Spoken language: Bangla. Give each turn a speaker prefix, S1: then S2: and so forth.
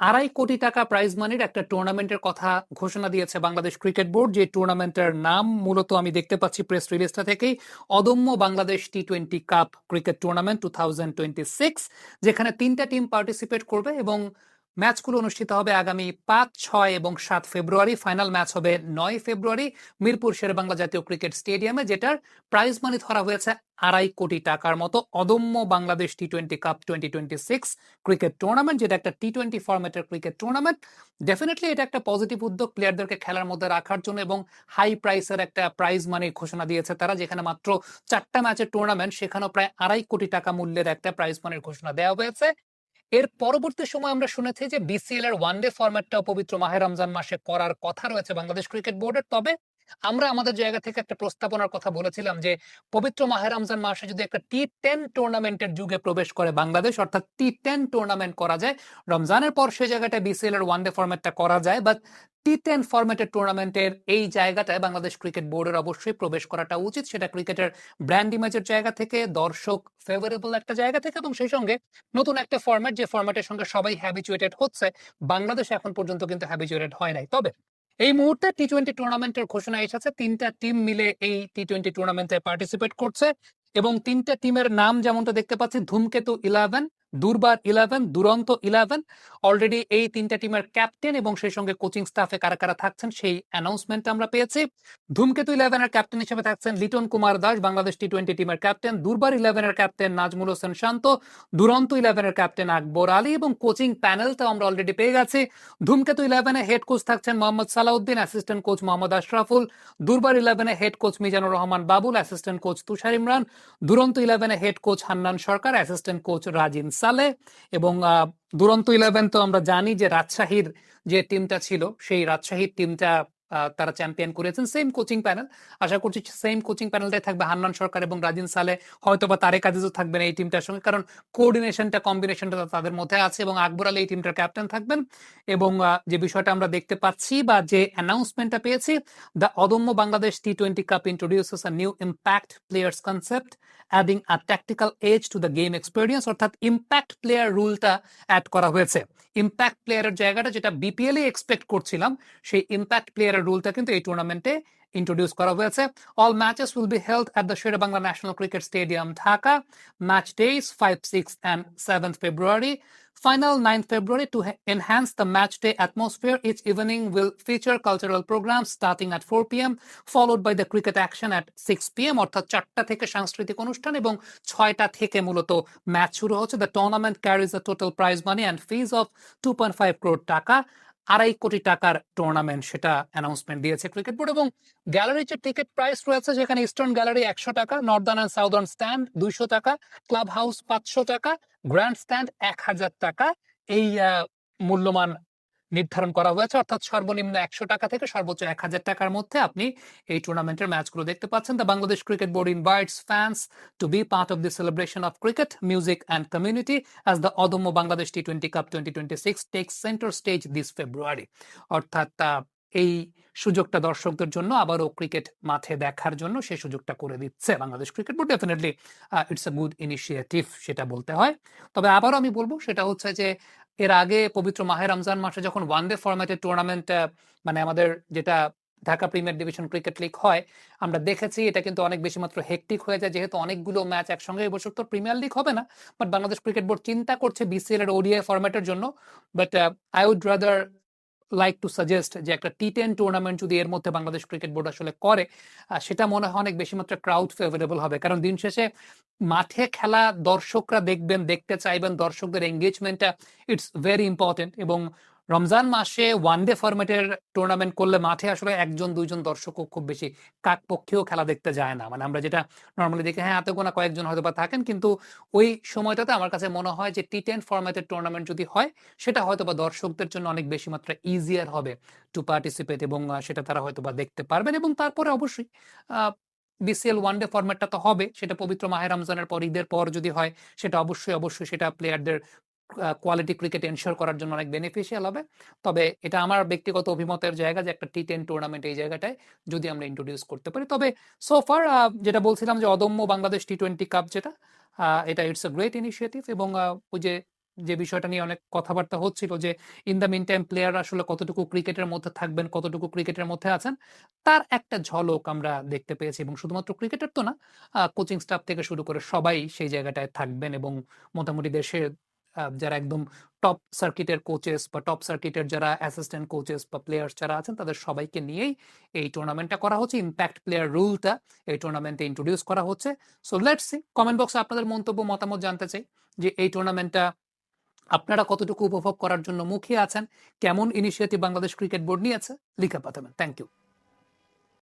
S1: আড়াই কোটি টাকা প্রাইজ মানির একটা টুর্নামেন্টের কথা ঘোষণা দিয়েছে বাংলাদেশ ক্রিকেট বোর্ড যে টুর্নামেন্টের নাম মূলত আমি দেখতে পাচ্ছি প্রেস রিলিজটা থেকেই। Adamya Bangladesh T twenty cup cricket tournament two thousand twenty six যেখানে তিনটা টিম পার্টিসিপেট করবে এবং ম্যাচগুলো অনুষ্ঠিত হবে আগামী পাঁচ, ছয় এবং সাত ফেব্রুয়ারি। ফাইনাল ম্যাচ হবে নয় ফেব্রুয়ারি মিরপুর শেরেবাংলা জাতীয় ক্রিকেট স্টেডিয়ামে, যেটার প্রাইজ মানি ধরা হয়েছে আড়াই কোটি টাকার মতো Adamya Bangladesh T twenty cup twenty twenty six cricket tournament, যেটা একটা টি টোয়েন্টি ফরম্যাটের ক্রিকেট টুর্নামেন্ট। ডেফিনেটলি এটা একটা পজিটিভ উদ্যোগ প্লেয়ারদেরকে খেলার মধ্যে রাখার জন্য এবং হাই প্রাইসের একটা প্রাইজ মানি ঘোষণা দিয়েছে তারা, যেখানে মাত্র চারটা ম্যাচের টুর্নামেন্ট সেখানেও প্রায় আড়াই কোটি টাকা মূল্যের একটা প্রাইজ মানির ঘোষণা দেওয়া হয়েছে। এর পরবর্তী সময় আমরা শুনেছি যে বিসিএল এর ওয়ানডে ফরম্যাটটাও পবিত্র মাহে রমজান মাসে করার কথা রয়েছে বাংলাদেশ ক্রিকেট বোর্ডের। তবে আমরা আমাদের জায়গা থেকে একটা প্রস্তাবনার কথা বলেছিলাম যে পবিত্র মাহে রমজান মাসে যদি একটা টি টেন টুর্নামেন্টের যুগে প্রবেশ করে বাংলাদেশ, অর্থাৎ টি টেন টুর্নামেন্ট করা যায়, রমজানের পর সে জায়গাটায় বিসিএল এর ওয়ানডে ফরম্যাটটা করা যায় বাট টি টেন ফরম্যাটের টুর্নামেন্টের এই জায়গাটায় বাংলাদেশ ক্রিকেট বোর্ডের অবশ্যই প্রবেশ করাটা উচিত। সেটা ক্রিকেটের ব্র্যান্ড ইমেজের জায়গা থেকে, দর্শক ফেভারেবল একটা জায়গা থেকে এবং সেই সঙ্গে নতুন একটা ফরম্যাট যে ফরম্যাটের সঙ্গে সবাই হ্যাবিচুয়েটেড হচ্ছে, বাংলাদেশ এখন পর্যন্ত কিন্তু হ্যাবিচুয়েটেড হয় নাই। তবে এই মুহূর্তে টি টোয়েন্টি টুর্নামেন্টের ঘোষণা এসেছে। তিনটা টিম মিলে এই টি টোয়েন্টি টুর্নামেন্টে পার্টিসিপেট করছে এবং তিনটা টিমের নাম যেমনটা দেখতে পাচ্ছি ধূমকেতু ইলেভেন দুর্বার ইলেভেন দুরন্ত ইলেভেন অলরেডি এই তিনটা টিমের ক্যাপ্টেন এবং সেই সঙ্গে কোচিং স্টাফে কারা কারা থাকছেন সেই অ্যানাউন্সমেন্ট আমরা পেয়েছি। ধূমকেতু ইলেভেনের ক্যাপ্টেন হিসেবে থাকছেন লিটন কুমার দাস, বাংলাদেশ টি টোয়েন্টি টিমের ক্যাপ্টেন দুর্বার ইলেভেনের ক্যাপ্টেন নাজমুল হোসেন শান্ত। দুরন্ত ইলেভেনের ক্যাপ্টেন আকবর আলী এবং কোচিং প্যানেলটা আমরা অলরেডি পেয়ে গেছি। ধূমকেতু ইলেভেনে হেড কোচ থাকছেন মোহাম্মদ সালাউদ্দিন অ্যাসিস্ট্যান্ট কোচ মোহাম্মদ আশরাফুল। দুর্বার ইলেভেনে head coach Mizanur Rahman Babul assistant coach Tushar Imran. Duranta ইলেভেনে head coach Hannan Sarkar assistant coach Rajin Saleh এবং দুরন্ত ইলেভেন তো আমরা জানি যে রাজশাহীর যে টিমটা ছিল, সেই রাজশাহীর টিমটা তারা চ্যাম্পিয়ন করেছেন। সেম কোচিং প্যানেল আশা করছি সেম কোচিং প্যানেলটাই থাকবে হান্নান সরকার এবং রাজিন সালে। হয়তো বা তারেক আজিজও থাকবেন এই টিমটার সঙ্গে। কারণ কোঅর্ডিনেশনটা কম্বিনেশনটা তাদের মধ্যে আছে এবং আকবর আলী এই টিমটার ক্যাপ্টেন থাকবেন। এবং যে বিষয়টা আমরা দেখতে পাচ্ছি বা যে অ্যানাউন্সমেন্টটা পেয়েছি the Adamya Bangladesh T twenty cup introduces a new impact players concept adding a tactical edge to the game experience অর্থাৎ ইম্প্যাক্ট প্লেয়ার রুলটা অ্যাড করা হয়েছে। ইম্প্যাক্ট প্লেয়ারের জায়গাটা যেটা বিপিএল এক্সপেক্ট করছিলাম, সেই ইম্প্যাক্ট প্লেয়ারের রুলটা কিন্তু এই টুর্নামেন্টে ইন্ট্রোডিউস করা হয়েছে all matches will be held at the Sher Bangla national cricket stadium Dhaka match days five six and seventh February Final 9th February to enhance the match day atmosphere. Each evening will feature cultural programs starting at 4 p.m. followed by the cricket action at 6 p.m. অর্থাৎ চারটা থেকে সাংস্কৃতিক অনুষ্ঠান এবং ছয়টা থেকে মূলত ম্যাচ শুরু হচ্ছে the tournament carries the total prize money and fees of two point five crore taka আড়াই কোটি টাকার টুর্নামেন্ট সেটা অ্যানাউন্সমেন্ট দিয়েছে ক্রিকেট বোর্ড এবং গ্যালারির যে টিকিট প্রাইস রয়েছে, যেখানে ইস্টার্ন গ্যালারি একশো টাকা নর্দার্ন অ্যান্ড সাউদার্ন স্ট্যান্ড দুইশো টাকা ক্লাব হাউস পাঁচশো টাকা গ্র্যান্ড স্ট্যান্ড এক হাজার টাকা, এই মূল্যমান নির্ধারণ করা হয়েছে, অর্থাৎ সর্বনিম্ন একশো টাকা থেকে সর্বোচ্চ এক হাজার টাকার মধ্যে আপনি এই টুর্নামেন্টের ম্যাচগুলো দেখতে পাচ্ছেন। The Bangladesh cricket board invites fans to be part of the celebration of cricket music and community as the Adamya Bangladesh T twenty cup twenty twenty six takes center stage this February অর্থাৎ এই সুযোগটা দর্শকদের জন্য, আবারও ক্রিকেট মাঠে দেখার জন্য সেই সুযোগটা করে দিচ্ছে। Bangladesh cricket board definitely it's a good initiative সেটা বলতে হয়। তবে আবারও আমি বলব, সেটা হচ্ছে যে এর আগে পবিত্র মাহে রমজান মাসে যখন ওয়ান ডে ফরম্যাটের টুর্নামেন্ট মানে আমাদের যেটা Dhaka premier division cricket league হয়, আমরা দেখেছি এটা কিন্তু অনেক বেশি মাত্র হেকটিক হয়ে যায়। যেহেতু অনেকগুলো ম্যাচ একসঙ্গে এবছর তো প্রিমিয়ার লিগ হবে না। বাট বাংলাদেশ ক্রিকেট বোর্ড চিন্তা করছে বিসিএল এর ওডিআই ফরম্যাটের জন্য। But I would rather like to suggest যে একটা টি টেন টুর্নামেন্ট যদি এর মধ্যে বাংলাদেশ ক্রিকেট বোর্ড আসলে করে সেটা মনে হয় অনেক বেশি মাত্রা ক্রাউড ফেভারেবল হবে। কারণ দিন শেষে মাঠে খেলা দর্শকরা দেখবেন, দেখতে চাইবেন, দর্শকদের এঙ্গেজমেন্টটা ইটস ভেরি ইম্পর্টেন্ট এবং রমজান মাসে ওয়ান ডে ফরম্যাটের টুর্নামেন্ট করলে মাঠে আসলে একজন, দুইজন দর্শকও খুব বেশি কাক পক্ষেও খেলা দেখতে যায় না। মানে আমরা যেটা নর্মালি দেখি হ্যাঁ এত গোনা কয়েকজন হয়তো বা থাকেন, কিন্তু ওই সময়টাতে আমার কাছে মনে হয় যে টি টেন ফরম্যাটের টুর্নামেন্ট যদি হয়, সেটা হয়তো বা দর্শকদের জন্য অনেক বেশি মাত্রা ইজিয়ার হবে টু পার্টিসিপেট এবং সেটা তারা হয়তো বা দেখতে পারবেন এবং তারপরে অবশ্যই বিসিএল ওয়ান ডে ফরম্যাটটা তো হবে। সেটা পবিত্র মাহে রমজানের পর, ঈদের পর যদি হয়, সেটা অবশ্যই অবশ্যই সেটা প্লেয়ারদের কোয়ালিটি ক্রিকেট এনশোর করার জন্য অনেক বেনিফিশিয়াল হবে। তবে এটা আমার ব্যক্তিগত অভিমতের জায়গা যে একটা টি টেন টুর্নামেন্ট এই জায়গাটায় যদি আমরা ইন্ট্রোডিউস করতে পারি। তবে সোফার যেটা বলছিলাম যে অদম্য বাংলাদেশ টি টোয়েন্টি কাপ যেটা এটা ইটস এ গ্রেট ইনিশিয়েটিভ এবং ওই যে যে বিষয়টা নিয়ে অনেক কথাবার্তা হচ্ছিল যে in the mean time player আসলে কতটুকু ক্রিকেটের মধ্যে থাকবেন, কতটুকু ক্রিকেটের মধ্যে আছেন, তার একটা ঝলক আমরা দেখতে পেয়েছি এবং শুধুমাত্র ক্রিকেটের তো না কোচিং স্টাফ থেকে শুরু করে সবাই সেই জায়গাটায় থাকবেন এবং মোটামুটি দেশের যারা একদম টপ সার্কিটের কোচেস বা টপ সার্কিটের যারা অ্যাসিস্ট্যান্ট কোচেস বা প্লেয়ার্স যারা আছেন, তাদের সবাইকে নিয়েই এই টুর্নামেন্টটা করা হচ্ছে। ইম্প্যাক্ট প্লেয়ার রুলটা এই টুর্নামেন্টে ইন্ট্রোডিউস করা হচ্ছে। সো লেটস সি কমেন্ট বক্সে আপনাদের মন্তব্য, মতামত জানতে চাই যে এই টুর্নামেন্টটা আপনারা কতটুকু উপভোগ করার জন্য মুখিয়ে আছেন? কেমন ইনিশিয়েটিভ বাংলাদেশ ক্রিকেট বোর্ড নিয়েছে? লিখে পাঠাবেন। Thank you